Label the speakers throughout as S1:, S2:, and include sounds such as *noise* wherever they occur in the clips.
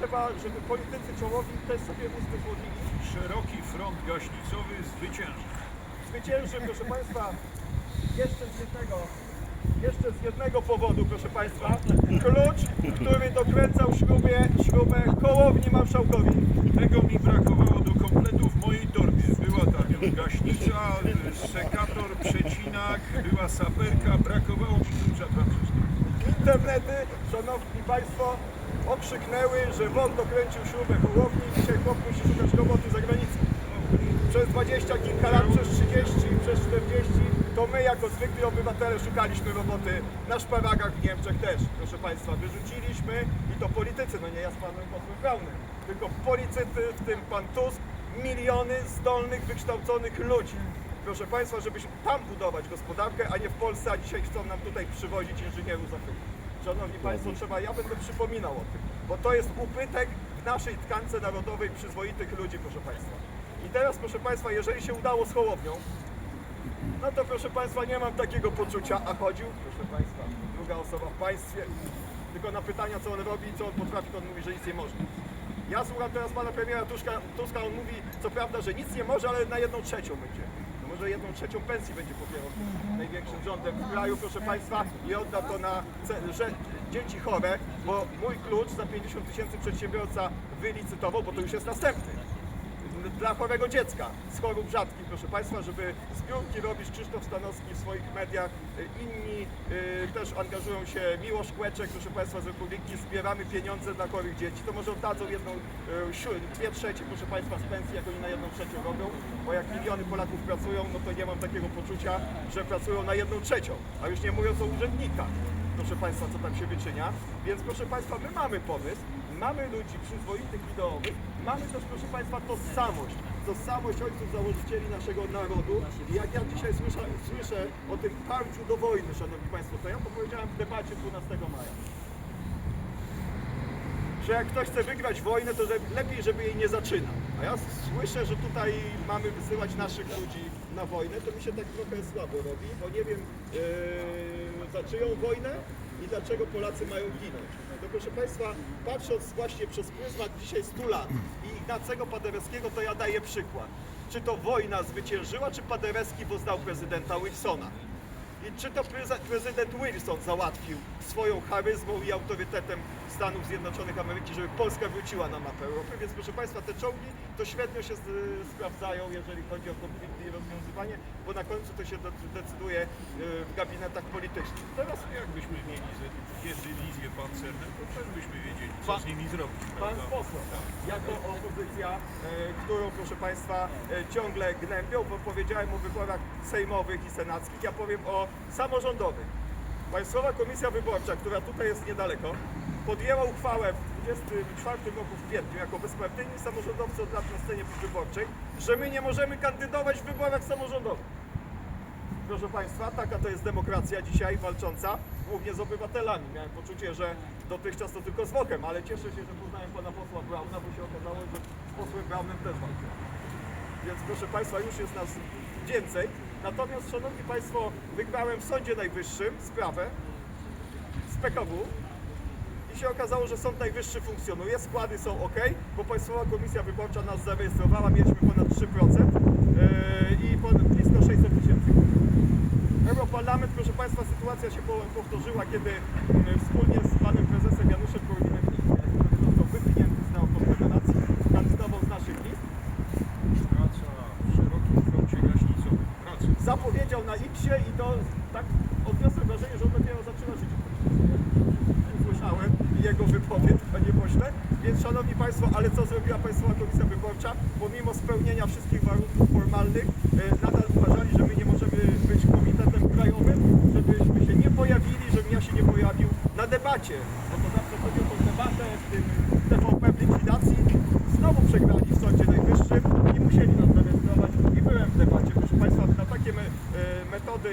S1: trzeba, żeby politycy czołowi też sobie uzmysłowili,
S2: Szeroki front gaśnicowy zwycięży.
S1: zwycięży, proszę Państwa, jeszcze z jednego, jeszcze z jednego powodu, proszę Państwa, klucz, który dokręcał śrubę, śrubę kołowni marszałkowi.
S2: Tego mi brakowało do kompletu w mojej torbie. Była tam gaśnica, sekator, przecinak, była saperka, brakowało mi klucza francuskiego.
S1: Internety, szanowni Państwo, okrzyknęły, że WON dokręcił śrubę kołowni i dzisiaj chłop musi szukać roboty za granicą. Przez 20 kilka lat, przez 30, przez 40, to my jako zwykli obywatele szukaliśmy roboty na szparagach w Niemczech też, proszę Państwa. Wyrzuciliśmy i to politycy, no nie ja z panem posłem Braunem, tylko politycy, w tym pan Tusk, miliony zdolnych, wykształconych ludzi. Proszę Państwa, żebyśmy tam budować gospodarkę, a nie w Polsce, a dzisiaj chcą nam tutaj przywozić inżynierów z Afryki. Szanowni Państwo, trzeba, ja będę przypominał o tym, bo to jest ubytek w naszej tkance narodowej przyzwoitych ludzi, proszę Państwa. I teraz, proszę Państwa, jeżeli się udało z Hołownią, no to proszę Państwa, nie mam takiego poczucia, a chodził, proszę Państwa, druga osoba w państwie, tylko na pytania, co on robi i co on potrafi, to on mówi, że nic nie może. Ja słucham teraz pana premiera Tuska, Tuska, on mówi, co prawda, że nic nie może, ale na jedną trzecią będzie. Może jedną trzecią pensji będzie pobierał największym rządem w kraju, proszę Państwa, i odda to na że dzieci chore, bo mój klucz za 50 tysięcy przedsiębiorca wylicytował, bo to już jest następny dla chorego dziecka z chorób rzadkich, proszę Państwa, żeby zbiórki robić Krzysztof Stanowski w swoich mediach, inni y, też angażują się, Miłosz Kłeczek, proszę Państwa z Republiki, zbieramy pieniądze dla chorych dzieci, to może oddadzą jedną, y, dwie trzecie, proszę Państwa, z pensji, jak oni na jedną trzecią robią, bo jak miliony Polaków pracują, no to nie mam takiego poczucia, że pracują na jedną trzecią, a już nie mówiąc o urzędnikach. Proszę Państwa, co tam się wyczynia. Więc proszę Państwa, my mamy pomysł, mamy ludzi przyzwoitych ideowych, mamy też, proszę Państwa, tożsamość, tożsamość ojców założycieli naszego narodu. I jak ja dzisiaj słyszę, słyszę o tym parciu do wojny, Szanowni Państwo, to ja to powiedziałem w debacie 12 maja. Że jak ktoś chce wygrać wojnę, to lepiej, żeby jej nie zaczynał. A ja słyszę, że tutaj mamy wysyłać naszych ludzi na wojnę, to mi się tak trochę słabo robi, bo nie wiem yy, za czyją wojnę i dlaczego Polacy mają ginąć. Proszę Państwa, patrząc właśnie przez pryzmat dzisiaj 100 lat i Ignacego Paderewskiego, to ja daję przykład. Czy to wojna zwyciężyła, czy Paderewski poznał prezydenta Wilsona? I czy to prezydent Wilson załatwił swoją charyzmą i autorytetem Stanów Zjednoczonych Ameryki, żeby Polska wróciła na mapę Europy? Więc proszę Państwa, te czołgi to świetnie się z- sprawdzają, jeżeli chodzi o konflikty i rozwiązywanie, bo na końcu to się de- decyduje y, w gabinetach politycznych. Teraz
S2: Jakbyśmy mieli dwie dywizje pancerne, to też byśmy wiedzieli, co
S1: Pan-
S2: z nimi zrobić.
S1: Pan
S2: prawda?
S1: poseł, jako opozycja, e, którą proszę Państwa e, ciągle gnębią, bo powiedziałem o wyborach sejmowych i senackich, ja powiem o samorządowych. Państwowa Komisja Wyborcza, która tutaj jest niedaleko, podjęła uchwałę w 24 roku w kwietniu jako bezpartyjni samorządowcy od lat na scenie wyborczej, że my nie możemy kandydować w wyborach samorządowych. Proszę Państwa, taka to jest demokracja dzisiaj walcząca, głównie z obywatelami. Miałem poczucie, że dotychczas to tylko z Wokiem, ale cieszę się, że poznałem pana posła Brauna, bo się okazało, że z posłem Braunem też walczę. Więc proszę Państwa, już jest nas więcej. Natomiast, Szanowni Państwo, wygrałem w Sądzie Najwyższym sprawę z PKW się okazało, że Sąd Najwyższy funkcjonuje, składy są ok, bo Państwowa Komisja Wyborcza nas zarejestrowała, mieliśmy ponad 3% yy, i blisko 600 tysięcy. Europarlament, proszę Państwa, sytuacja się po- powtórzyła, kiedy mm, wspólnie z panem prezesem Januszem Korwinem-Mikke, który został wypchnięty z Neokonfederacji, kandydował z naszych list,
S2: Praca w szerokim froncie gaśnicowym. Praca.
S1: zapowiedział na X-ie i to tak odniosłem wrażenie, że on dopiero zaczyna żyć. Usłyszałem jego wypowiedź, panie pośle. Więc szanowni państwo, ale co zrobiła Państwowa Komisja Wyborcza? Pomimo spełnienia wszystkich warunków formalnych, e, nadal uważali, że my nie możemy być komitetem krajowym, żebyśmy się nie pojawili, żebym ja się nie pojawił na debacie. Bo to zawsze chodzi o tą debatę w tym TVP w likwidacji. Znowu przegrali w Sądzie Najwyższym i musieli nas zarejestrować. I byłem w debacie. Proszę Państwa, na takie e, metody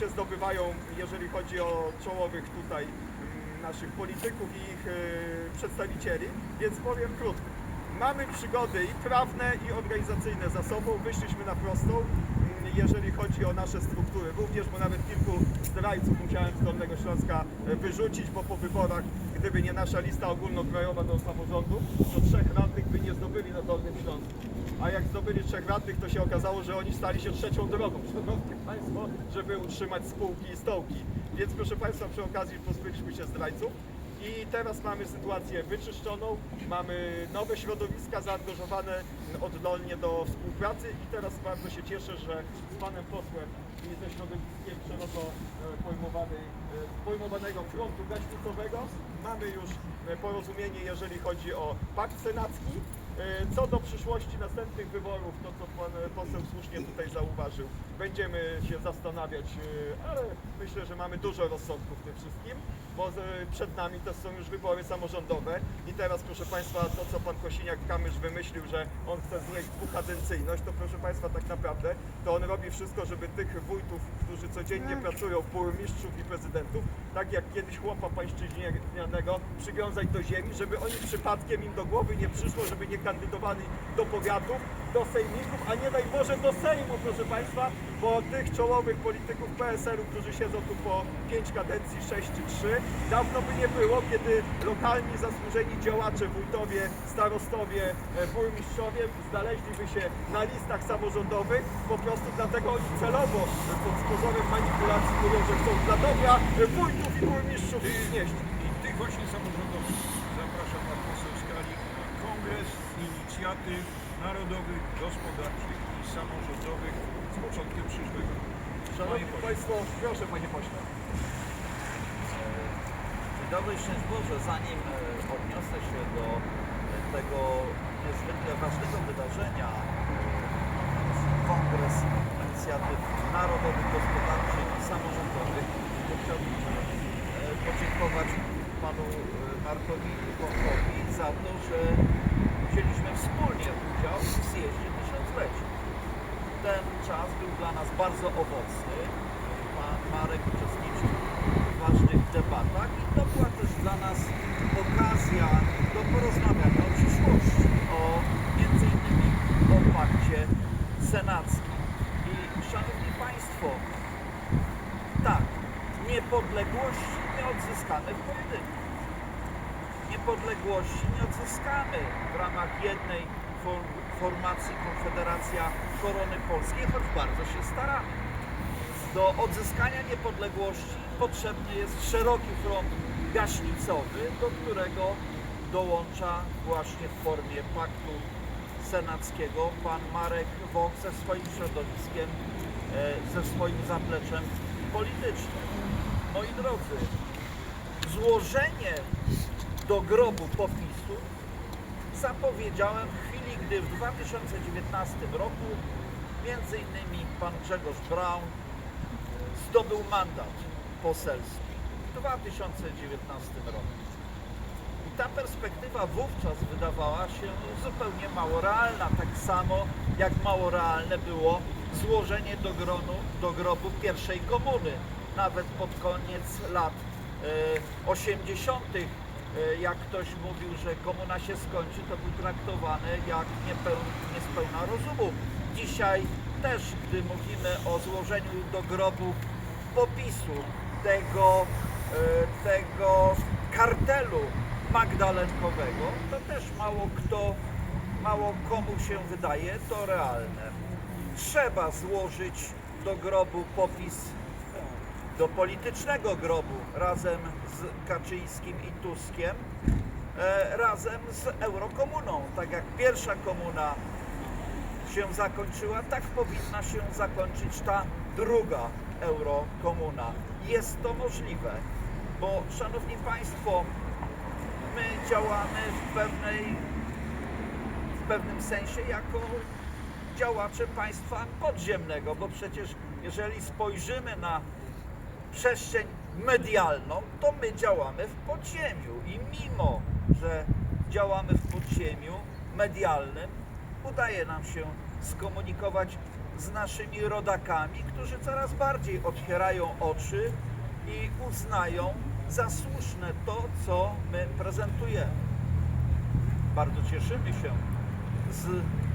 S1: się zdobywają, jeżeli chodzi o czołowych tutaj naszych polityków i ich e, przedstawicieli, więc powiem krótko. Mamy przygody i prawne, i organizacyjne za sobą, wyszliśmy na prostą. Jeżeli chodzi o nasze struktury. Również, bo nawet kilku zdrajców musiałem z Dolnego Śląska e, wyrzucić, bo po wyborach, gdyby nie nasza lista ogólnokrajowa do samorządu, to trzech radnych by nie zdobyli na Dolnym Śląsku. A jak zdobyli trzech radnych, to się okazało, że oni stali się trzecią drogą, *laughs* szanowni Państwo, żeby utrzymać spółki i stołki. Więc proszę Państwa, przy okazji pozbyliśmy się zdrajców. I teraz mamy sytuację wyczyszczoną, mamy nowe środowiska zaangażowane oddolnie do współpracy. I teraz bardzo się cieszę, że z panem posłem i ze środowiskiem szeroko e, pojmowanej, e, pojmowanego frontu gaśnicowego mamy już e, porozumienie, jeżeli chodzi o pakt senacki. Co do przyszłości następnych wyborów, to co pan poseł słusznie tutaj zauważył, będziemy się zastanawiać, ale myślę, że mamy dużo rozsądku w tym wszystkim, bo e, przed nami też są już wybory samorządowe. I teraz proszę Państwa, to co pan Kosiniak-Kamysz wymyślił, że on chce znieść dwukadencyjność, to proszę Państwa tak naprawdę to on robi wszystko, żeby tych wójtów, którzy codziennie pracują, burmistrzów i prezydentów, tak jak kiedyś chłopa pańszczyźnianego przywiązać do ziemi, żeby oni przypadkiem im do głowy nie przyszło, żeby nie kandydowali do powiatów, do sejmików, a nie daj Boże do Sejmu, proszę Państwa, bo tych czołowych polityków PSL-u, którzy siedzą tu po 5 kadencji, 6 czy 3, dawno by nie było, kiedy lokalni zasłużeni działacze, wójtowie, starostowie, e, burmistrzowie znaleźliby się na listach samorządowych, po prostu dlatego oni celowo pod pozorem manipulacji mówią, że chcą dla dobra wójtów i burmistrzów znieść.
S2: I tych właśnie samorządowców zaprasza pan poseł Skalik na kongres inicjatyw narodowych, gospodarczych i samorządowych z początkiem przyszłego roku.
S1: Szanowni Państwo, proszę Panie Pośle.
S3: Dzień dobry, szczęść Boże. Zanim e, odniosę się do e, tego niezwykle ważnego wydarzenia, e, Kongres Inicjatyw Narodowych, Gospodarczych i Samorządowych, to chciałbym podziękować panu Markowi Wąchowi za to, że wzięliśmy wspólnie udział w zjeździe tysiąclecia. Ten czas był dla nas bardzo owocny. Pan Marek uczestniczył w ważnych debatach i to była też dla nas okazja do porozmawiania o przyszłości, o między innymi o pakcie senackim. I szanowni Państwo, tak, niepodległości nie odzyskamy w pojedynku niepodległości nie odzyskamy w ramach jednej for- formacji Konfederacja Korony Polskiej, choć bardzo się staramy. Do odzyskania niepodległości potrzebny jest szeroki front gaśnicowy, do którego dołącza właśnie w formie paktu senackiego pan Marek Wąk ze swoim środowiskiem, e, ze swoim zapleczem politycznym. Moi drodzy, złożenie do grobu popisu zapowiedziałem w chwili, gdy w 2019 roku między innymi pan Grzegorz Braun zdobył mandat poselski w 2019 roku. I ta perspektywa wówczas wydawała się zupełnie mało realna, tak samo jak mało realne było złożenie do, gronu, do grobu pierwszej komuny, nawet pod koniec lat e, 80. e, jak ktoś mówił, że komuna się skończy, to był traktowany jak niespełna rozumu. Dzisiaj też, gdy mówimy o złożeniu do grobu popisu tego, e, tego kartelu magdalenkowego, to też mało kto, mało komu się wydaje to realne. Trzeba złożyć do grobu popis do politycznego grobu razem z Kaczyńskim i Tuskiem, e, razem z Eurokomuną. Tak jak pierwsza komuna się zakończyła, tak powinna się zakończyć ta druga Eurokomuna. Jest to możliwe, bo Szanowni Państwo, my działamy w pewnej w pewnym sensie jako działacze państwa podziemnego, bo przecież jeżeli spojrzymy na przestrzeń medialną, to my działamy w podziemiu i mimo, że działamy w podziemiu medialnym, udaje nam się skomunikować z naszymi rodakami, którzy coraz bardziej otwierają oczy i uznają za słuszne to, co my prezentujemy. Bardzo cieszymy się z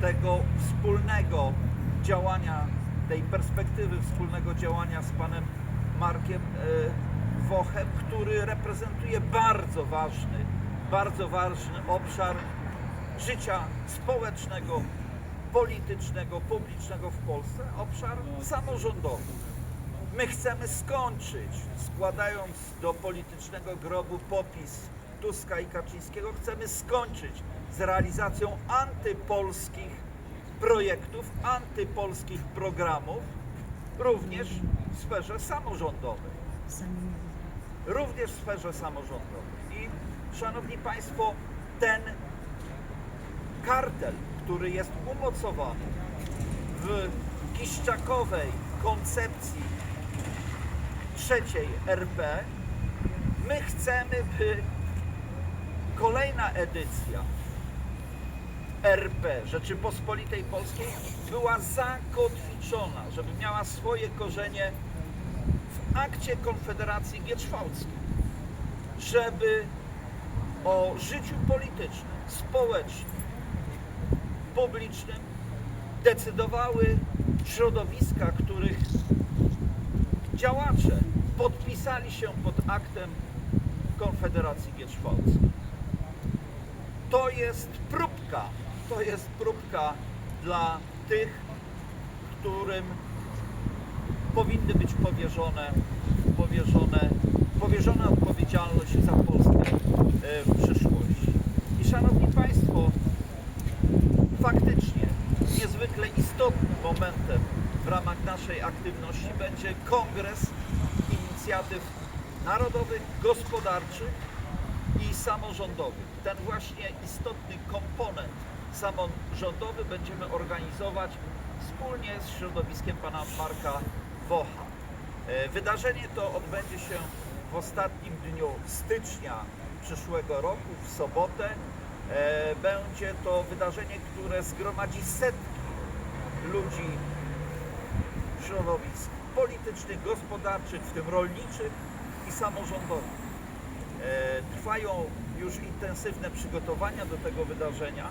S3: tego wspólnego działania tej perspektywy wspólnego działania z panem Wochem, który reprezentuje bardzo ważny, bardzo ważny obszar życia społecznego, politycznego, publicznego w Polsce, obszar samorządowy. My chcemy skończyć, składając do politycznego grobu popis Tuska i Kaczyńskiego, chcemy skończyć z realizacją antypolskich projektów, antypolskich programów, również w sferze samorządowej. Również w sferze samorządowej. I Szanowni Państwo, ten kartel, który jest umocowany w kiszczakowej koncepcji trzeciej RP, my chcemy, by kolejna edycja RP Rzeczypospolitej Polskiej była zakotwiczona, żeby miała swoje korzenie w akcie Konfederacji Gietrzwałckiej, żeby o życiu politycznym, społecznym, publicznym decydowały środowiska, których działacze podpisali się pod aktem Konfederacji Gietrzwałckiej. To jest próbka, to jest próbka dla tych, którym powinny być powierzone, powierzone, powierzona odpowiedzialność za Polskę e, w przyszłości. I Szanowni Państwo, faktycznie niezwykle istotnym momentem w ramach naszej aktywności będzie Kongres Inicjatyw Narodowych, Gospodarczych i Samorządowych. Ten właśnie istotny komponent samorządowy będziemy organizować wspólnie z środowiskiem pana Marka Wocha. E, Wydarzenie to odbędzie się w ostatnim dniu stycznia przyszłego roku, w sobotę. E, Będzie to wydarzenie, które zgromadzi setki ludzi, środowisk politycznych, gospodarczych, w tym rolniczych i samorządowych. E, Trwają już intensywne przygotowania do tego wydarzenia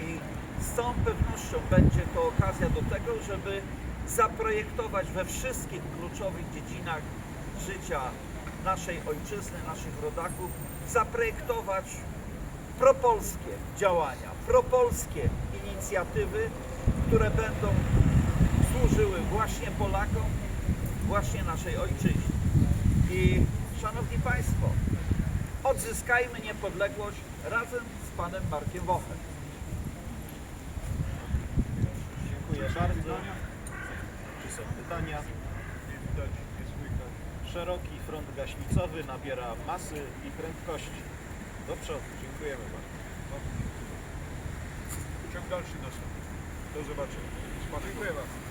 S3: i z całą pewnością będzie to okazja do tego, żeby zaprojektować we wszystkich kluczowych dziedzinach życia naszej ojczyzny, naszych rodaków, zaprojektować propolskie działania, propolskie inicjatywy, które będą służyły właśnie Polakom, właśnie naszej ojczyźnie. I Szanowni Państwo, odzyskajmy niepodległość razem z Panem Markiem Wochem.
S4: Dziękuję bardzo. Pytania?
S2: Nie widać, nie słychać.
S4: Szeroki front gaśnicowy nabiera masy i prędkości. Do przodu. Dziękujemy bardzo.
S2: Ciąg dalszy nastąpi. Do zobaczenia.
S1: Dziękuję bardzo.